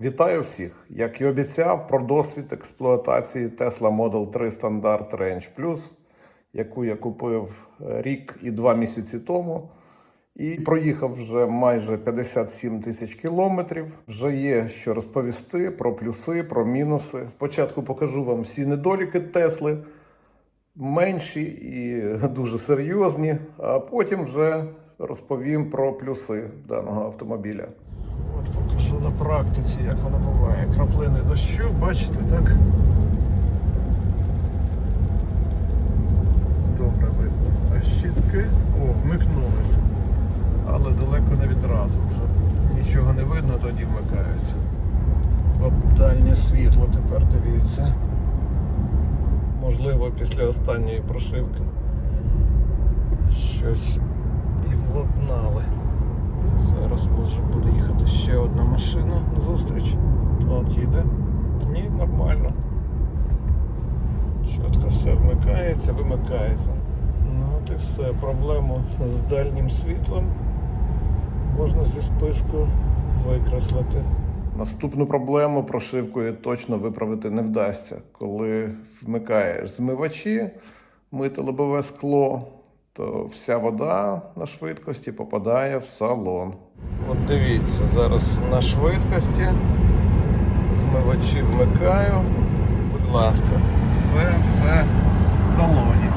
Вітаю всіх! Як і обіцяв, про досвід експлуатації Tesla Model 3 Standard Range Plus, яку я купив е, рік і два місяці тому. І проїхав вже майже 57 тисяч кілометрів. Вже є що розповісти про плюси, про мінуси. Спочатку покажу вам всі недоліки Тесли, менші і дуже серйозні, а потім вже розповім про плюси даного автомобіля. На практиці, як воно буває. Краплини дощу, бачите, так? Добре видно. А щітки, о, вмикнулися. Але далеко не відразу. Вже нічого не видно, тоді вмикаються. От дальнє світло тепер дивіться. Можливо, після останньої прошивки щось і владнали. Зараз може буде їхати ще одна машина на зустріч. От їде. Ні, нормально. Чітко все вмикається, вимикається. Ну от і все. Проблему з дальнім світлом можна зі списку викреслити. Наступну проблему прошивкою точно виправити не вдасться. Коли вмикаєш змивачі, мити лобове скло, то вся вода на швидкості попадає в салон. От дивіться, зараз на швидкості змивачі вмикаю. Будь ласка, все, все в салоні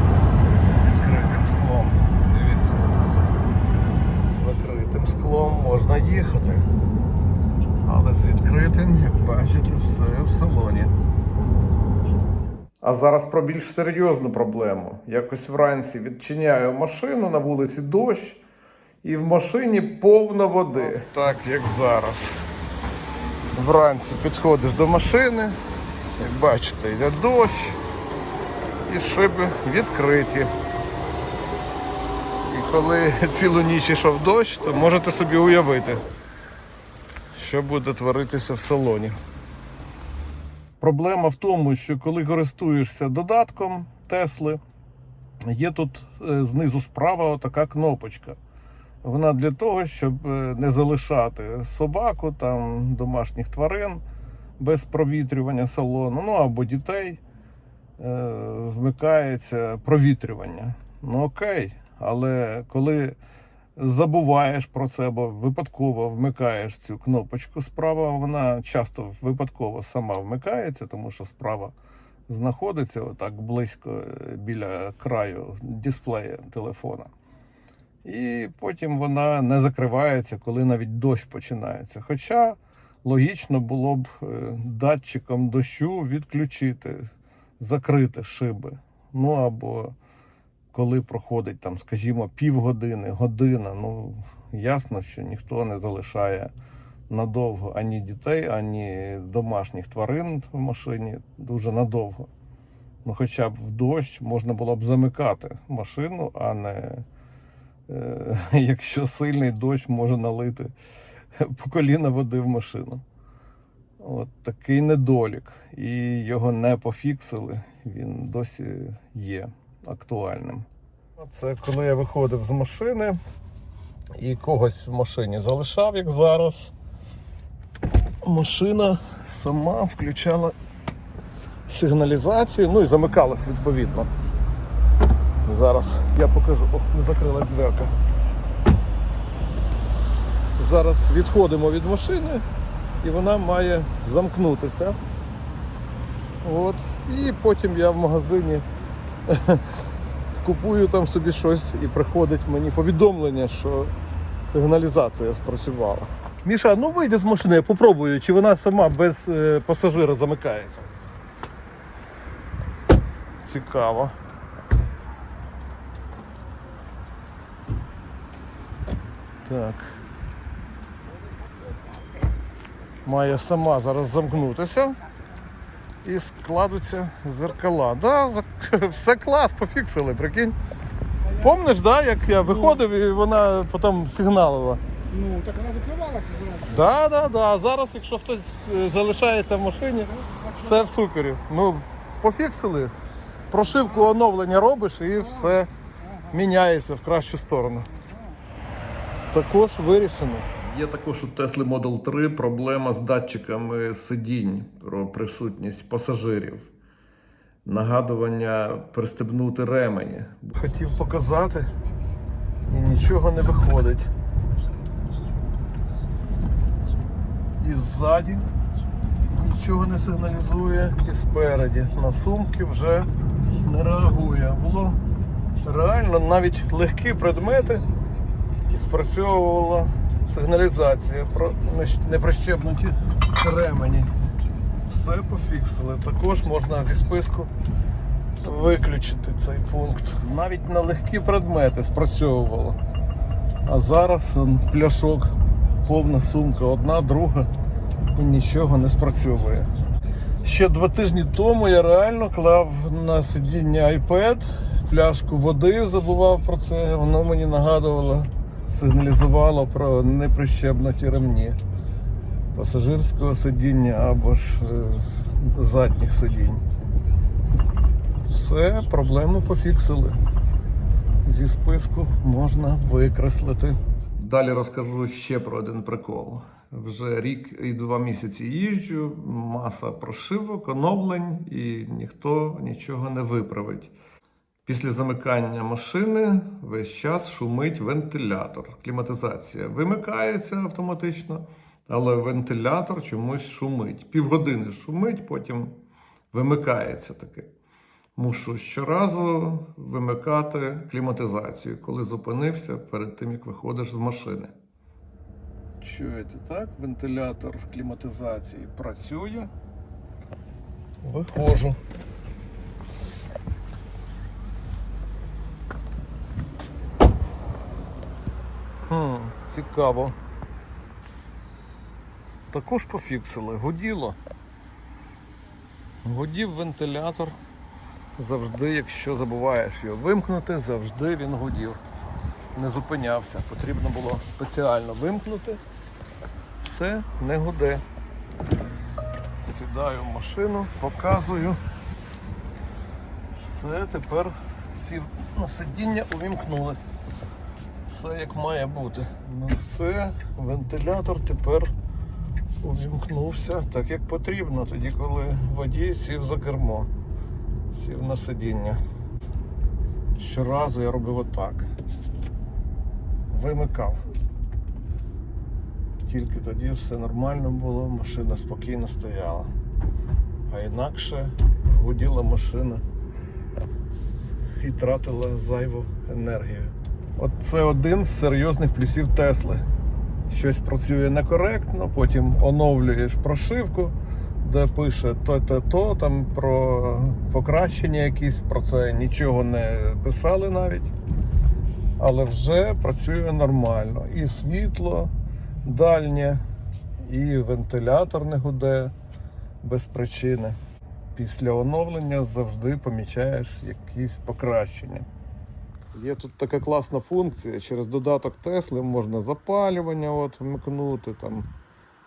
з відкритим склом. Дивіться. З закритим склом можна їхати. Але з відкритим, як бачите, все в салоні. А зараз про більш серйозну проблему. Якось вранці відчиняю машину на вулиці дощ, і в машині повно води. Так, як зараз. Вранці підходиш до машини, як бачите, йде дощ, і шиби відкриті. І коли цілу ніч йшов дощ, то можете собі уявити, що буде творитися в салоні. Проблема в тому, що коли користуєшся додатком Тесли, є тут е, знизу справа така кнопочка. Вона для того, щоб е, не залишати собаку, там, домашніх тварин без провітрювання салону, ну або дітей, е, вмикається провітрювання. Ну окей, але коли забуваєш про це або випадково вмикаєш цю кнопочку справа, вона часто випадково сама вмикається, тому що справа знаходиться отак близько е, біля краю дисплея телефона. І потім вона не закривається, коли навіть дощ починається. Хоча логічно було б е, датчиком дощу відключити, закрити шиби. Ну або коли проходить там, скажімо, півгодини, година. Ну ясно, що ніхто не залишає надовго ані дітей, ані домашніх тварин в машині дуже надовго. Ну, хоча б в дощ можна було б замикати машину, а не е, якщо сильний дощ може налити по коліна води в машину. От такий недолік. І його не пофіксили. Він досі є актуальним. Це коли я виходив з машини і когось в машині залишав, як зараз. Машина сама включала сигналізацію, ну і замикалась відповідно. Зараз я покажу. Ох, не закрилась дверка. Зараз відходимо від машини і вона має замкнутися. От. І потім я в магазині купую там собі щось і приходить мені повідомлення, що сигналізація спрацювала. Міша, ну вийди з машини, я попробую, чи вона сама без е, пасажира замикається. Цікаво. Так. Має сама зараз замкнутися і складуться зеркала. Да, все клас, пофіксили, прикинь. Помниш, да, як я виходив і вона потім сигналила? Ну, так вона закривалася зразу. Да, да, да. Зараз, якщо хтось е, залишається в машині, все в супері. Ну, пофіксили. Прошивку оновлення робиш і все міняється в кращу сторону. Також вирішено. Є також у Tesla Model 3 проблема з датчиками сидінь про присутність пасажирів. Нагадування пристебнути ремені. Хотів показати, і нічого не виходить. І ззаді нічого не сигналізує, і спереді. На сумки вже не реагує. Було реально навіть легкі предмети і спрацьовувала сигналізація про нещ- ремені. Все пофіксили. Також можна зі списку виключити цей пункт. Навіть на легкі предмети спрацьовувало. А зараз пляшок, повна сумка, одна, друга і нічого не спрацьовує. Ще два тижні тому я реально клав на сидіння iPad, пляшку води, забував про це. Воно мені нагадувало, сигналізувало про неприщепнуті ремні пасажирського сидіння або ж е, задніх сидінь. Все, проблему пофіксили. Зі списку можна викреслити. Далі розкажу ще про один прикол. Вже рік і два місяці їжджу, маса прошивок, оновлень, і ніхто нічого не виправить. Після замикання машини весь час шумить вентилятор. Кліматизація вимикається автоматично, але вентилятор чомусь шумить. Півгодини шумить, потім вимикається таки. Мушу щоразу вимикати кліматизацію, коли зупинився перед тим, як виходиш з машини. Чуєте, так? Вентилятор кліматизації працює. Виходжу. Цікаво. Також пофіксили. Гуділо. Гудів вентилятор. Завжди, якщо забуваєш його вимкнути, завжди він гудів. Не зупинявся. Потрібно було спеціально вимкнути. Все не гуде. Сідаю в машину, показую. Все, тепер сів на сидіння, увімкнулося. Все як має бути. Ну все, вентилятор тепер увімкнувся так, як потрібно, тоді, коли водій сів за кермо, сів на сидіння. Щоразу я робив отак. Вимикав. Тільки тоді все нормально було, машина спокійно стояла. А інакше гуділа машина і тратила зайву енергію. От це один з серйозних плюсів Тесли. Щось працює некоректно, потім оновлюєш прошивку, де пише то-то, то там про покращення якісь, про це нічого не писали навіть. Але вже працює нормально. І світло дальнє, і вентилятор не гуде без причини. Після оновлення завжди помічаєш якісь покращення. Є тут така класна функція. Через додаток Тесли можна запалювання от, вмикнути. Там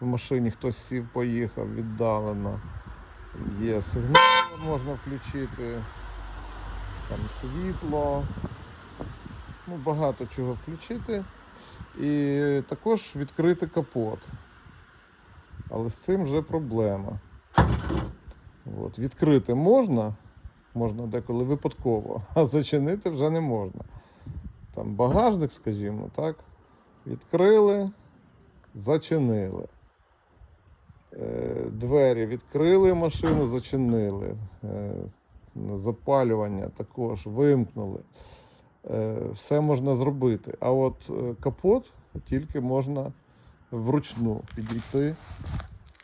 в машині хтось сів, поїхав віддалено. Є сигнал, можна включити, там світло. Ну, багато чого включити. І також відкрити капот. Але з цим вже проблема. От, відкрити можна, можна деколи випадково, а зачинити вже не можна. Там багажник, скажімо, так, відкрили, зачинили. Е, Двері відкрили машину, зачинили. Е, Запалювання також вимкнули. Е, Все можна зробити. А от капот тільки можна вручну підійти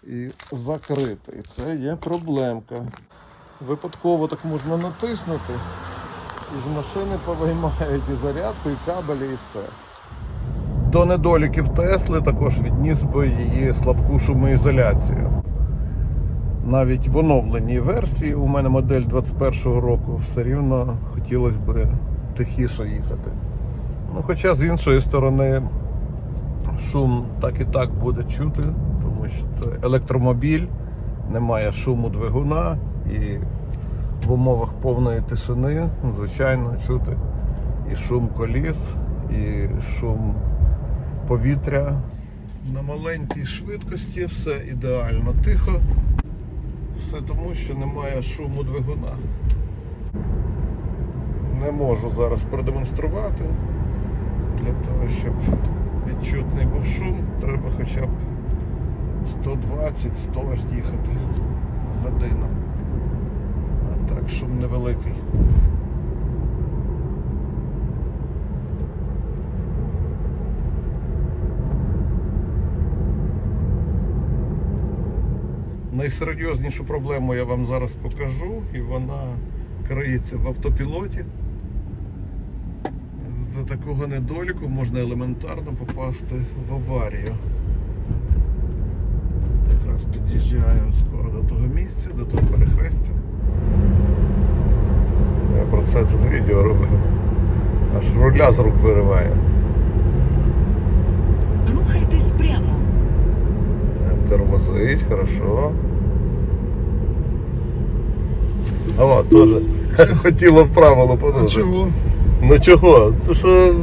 і закрити. І це є проблемка. Випадково так можна натиснути, і з машини повиймають і зарядку, і кабелі, і все. До недоліків Тесли також відніс би її слабку шумоізоляцію. Навіть в оновленій версії у мене модель 21-го року все рівно хотілося б тихіше їхати. Ну, хоча з іншої сторони шум так і так буде чути, тому що це електромобіль, немає шуму двигуна і в умовах повної тишини, ну, звичайно, чути і шум коліс, і шум повітря. На маленькій швидкості все ідеально тихо. Все тому, що немає шуму двигуна. Не можу зараз продемонструвати. Для того, щоб відчутний був шум, треба хоча б 120-100 їхати на годину. Шум невеликий. Найсерйознішу проблему я вам зараз покажу, і вона криється в автопілоті. За такого недоліку можна елементарно попасти в аварію. Якраз під'їжджаю скоро до того місця, до того перехрестя. Про це тут відео робив. Аж руля з рук вириває. Рухайтесь прямо. Тормозить, хорошо. О, теж хотіло в правило А подати. чого? Ну чого? Це що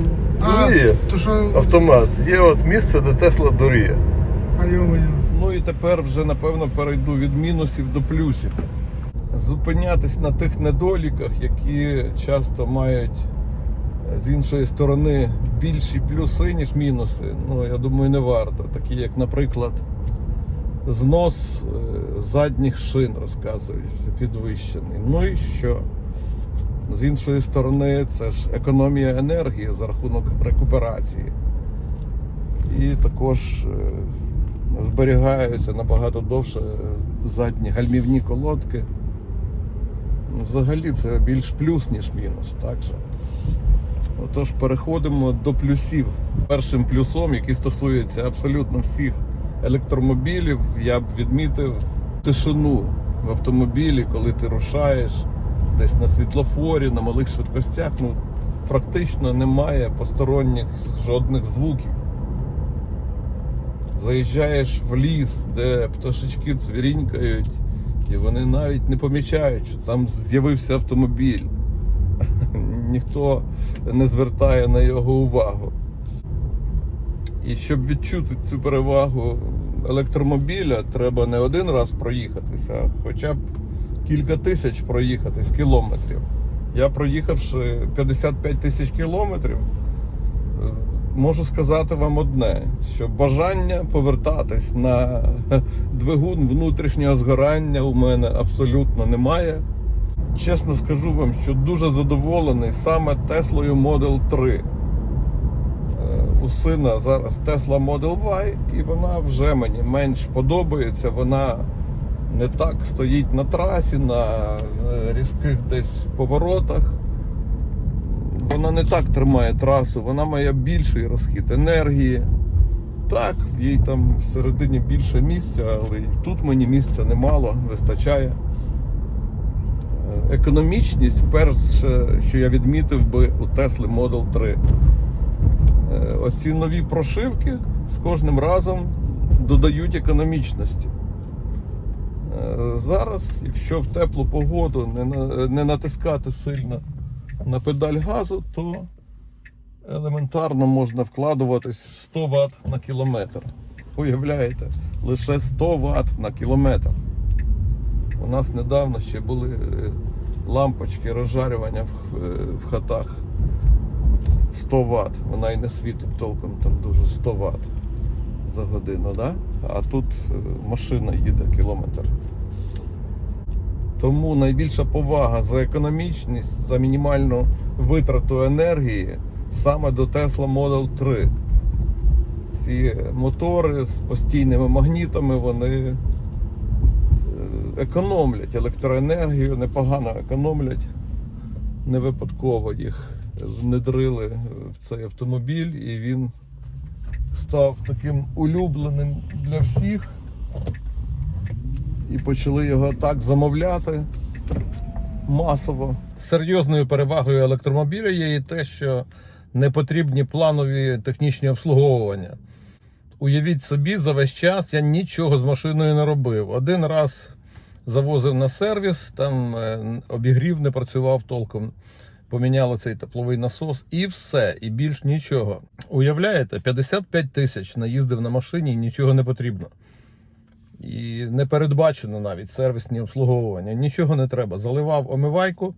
А, дуріє то що, автомат. Є от місце, де Тесла дуріє. а йо-моє. Ну і тепер вже напевно перейду від мінусів до плюсів. Зупинятись на тих недоліках, які часто мають е, з іншої сторони більші плюси, ніж мінуси. Ну, я думаю, не варто. Такі, як, наприклад, знос е, задніх шин, розказують, підвищений. Ну і що? З іншої сторони, це ж економія енергії за рахунок рекуперації. І також е, зберігаються набагато довше задні гальмівні колодки. Взагалі це більш плюс, ніж мінус. Так же. Отож, переходимо до плюсів. Першим плюсом, який стосується абсолютно всіх електромобілів, я б відмітив тишину в автомобілі, коли ти рушаєш десь на світлофорі, на малих швидкостях. Ну, практично немає посторонніх жодних звуків. Заїжджаєш в ліс, де пташечки цвірінькають, і вони навіть не помічають, що там з'явився автомобіль. Ніхто не звертає на його увагу. І щоб відчути цю перевагу електромобіля, треба не один раз проїхатися, а хоча б кілька тисяч проїхатись кілометрів. Я проїхавши 55 тисяч кілометрів, можу сказати вам одне: що бажання повертатись на двигун внутрішнього згорання у мене абсолютно немає. Чесно скажу вам, що дуже задоволений саме Теслою Model 3. Е, У сина зараз Tesla Model Y, і вона вже мені менш подобається. Вона не так стоїть на трасі, на е, різких десь поворотах. Вона не так тримає трасу, вона має більший розхід енергії. Так, їй там всередині більше місця, але і тут мені місця немало, вистачає. Е, Економічність, перше, що я відмітив би у Tesla Model 3. Е, Оці нові прошивки з кожним разом додають економічності. Е, Зараз, якщо в теплу погоду не натискати сильно на педаль газу, то елементарно можна вкладуватись в 100 Вт на кілометр. Уявляєте, лише 100 Вт на кілометр. У нас недавно ще були е, лампочки розжарювання в, е, в хатах 100 Вт. Вона і не світить толком там дуже 100 Вт за годину, да? а тут е, машина їде кілометр. Тому найбільша повага за економічність, за мінімальну витрату енергії саме до Tesla Model 3. Ці мотори з постійними магнітами, вони е, економлять електроенергію, непогано економлять. Не випадково їх внедрили в цей автомобіль, і він став таким улюбленим для всіх. І почали його так замовляти масово. Серйозною перевагою електромобіля є і те, що не потрібні планові технічні обслуговування. Уявіть собі, за весь час я нічого з машиною не робив. Один раз завозив на сервіс, там е, обігрів не працював толком. поміняли цей тепловий насос і все, і більш нічого. Уявляєте, 55 тисяч наїздив на машині і нічого не потрібно. І не передбачено навіть сервісні обслуговування. Нічого не треба. Заливав омивайку,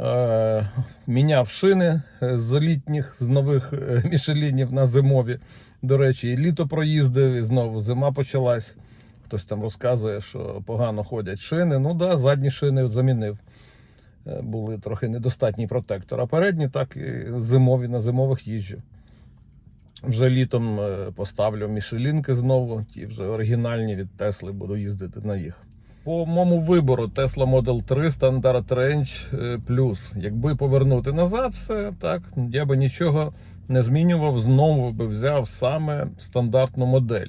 е, міняв шини з літніх, з нових е, мішелінів на зимові. До речі, і літо проїздив, і знову зима почалась. Хтось там розказує, що погано ходять шини. Ну да, задні шини замінив. Е, Були трохи недостатній протектор. А передні так і зимові на зимових їжджу. Вже літом е, поставлю мішелінки знову, ті вже оригінальні від Тесли, буду їздити на їх. По моєму вибору Tesla Model 3 Standard Range е, Plus. Якби повернути назад все, так, я би нічого не змінював, знову би взяв саме стандартну модель.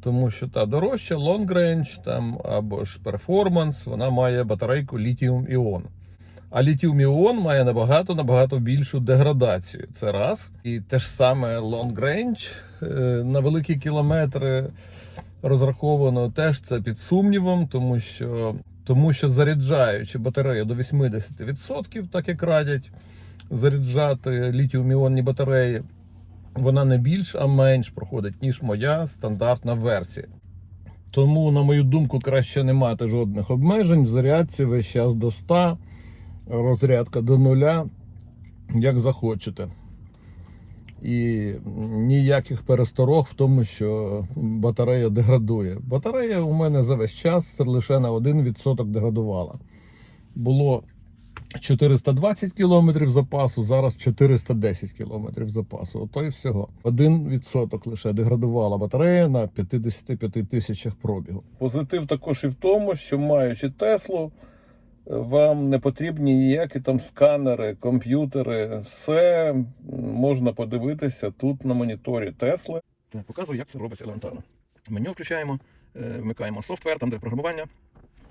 Тому що та дорожча Long Range там, або ж Performance, вона має батарейку Lithium Ion. А Ion має набагато набагато більшу деградацію. Це раз. І те ж саме Long Range е, на великі кілометри розраховано теж це під сумнівом, тому що, тому що заряджаючи батарею до 80%, так як радять заряджати літіум-іонні батареї, вона не більш, а менш проходить, ніж моя стандартна версія. Тому, на мою думку, краще не мати жодних обмежень в зарядці весь час до 100, розрядка до нуля, як захочете. І ніяких пересторог в тому, що батарея деградує. Батарея у мене за весь час лише на 1% деградувала. Було 420 км запасу, зараз 410 км запасу. Ото і всього. 1% лише деградувала батарея на 55 тисячах пробігу. Позитив також і в тому, що маючи Теслу, вам не потрібні ніякі там сканери, комп'ютери. Все можна подивитися тут на моніторі Тесли. Показую, як це робиться елементарно. Меню включаємо, е, вмикаємо софтвер, там де програмування.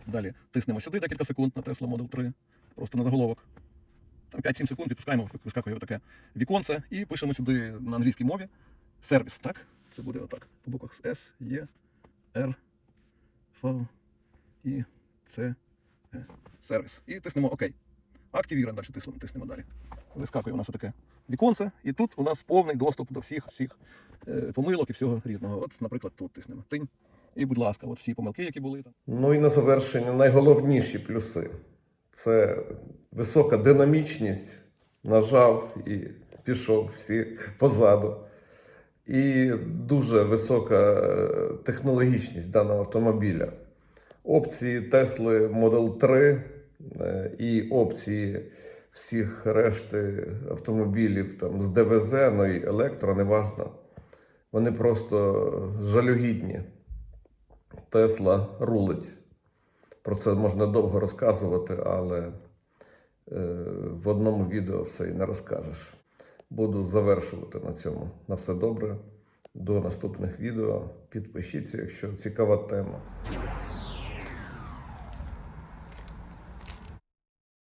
Далі тиснемо сюди декілька секунд на Tesla Model 3, просто на заголовок. Там 5-7 секунд відпускаємо, вискакує таке віконце і пишемо сюди на англійській мові сервіс. Так? Це буде отак. По буквах S, E, R, F, І, C. Сервіс. І тиснемо ОК. Активіруємо далі, тиснемо, тиснемо далі. Вискакує у нас таке віконце, і тут у нас повний доступ до всіх всіх е, помилок і всього різного. От, наприклад, тут тиснемо тинь. І, будь ласка, от всі помилки, які були там. Ну і на завершення найголовніші плюси це висока динамічність, нажав і пішов всі позаду. І дуже висока е, технологічність даного автомобіля. Опції Tesla Model 3 е, і опції всіх решти автомобілів там, з ДВЗ, ну і електро, неважно. Вони просто жалюгідні. Тесла рулить. Про це можна довго розказувати, але е, в одному відео все і не розкажеш. Буду завершувати на цьому. На все добре. До наступних відео. Підпишіться, якщо цікава тема.